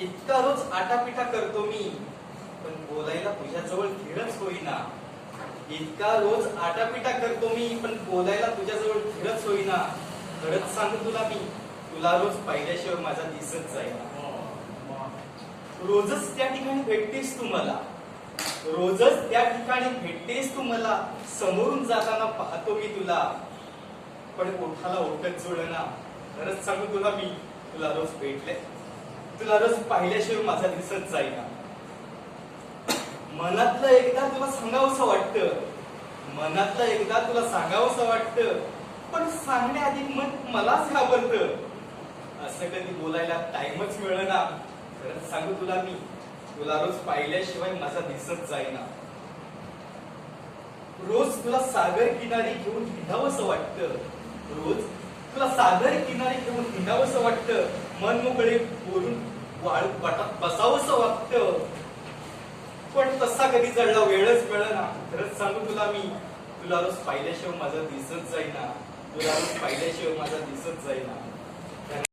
इतका रोज आटापिटा करतो मी. पण बोलायला तुझ्याजवळ धीरच होईना. इतका रोज आटापिटा करतो मी पण बोलायला तुझ्याजवळ धीरच होईना. खरंच सांगू तुला मी तुला रोज पाहिल्याशिवाय माझा दिसत जाईना. रोजच त्या ठिकाणी भेटतेस तू मला. रोजच त्या ठिकाणी भेटतेस तू मला. समोरून जाताना पाहतो मी तुला. पण ओठाला ओठच जुळना खरंच सांगू तुला मी तुला रोज भेटले तुला रस पाहिल्याशिवाय माझा दिसत जाईना. मनातलं एकदा तुला सांगावंसं वाटतं. मनातलं एकदा तुला सांगावंसं वाटतं. पण सांगण्याआधी मन मलाच घाबरत. असं कधी बोलायला टाइमच मिळेना. खरंच सांगू तुला मी तुला रोज पाहिल्याशिवाय माझा दिसत जाईना. रोज तुला सागर किनारी घेऊन हिंडावंसं वाटतं. रोज तुला सागर किनारी घेऊन हिंडावंसं वाटतं? मन मोकळे बोलून वाळू वाटात बसावंसं वाटतं? पण तसा कधी चढला वेळच मिळेना. खरंच सांगू तुला मी तुला रोज पाहिल्याशिवाय माझा दिसत जाईना. तुला रोज पाहिल्याशिवाय माझा दिसत जाईना.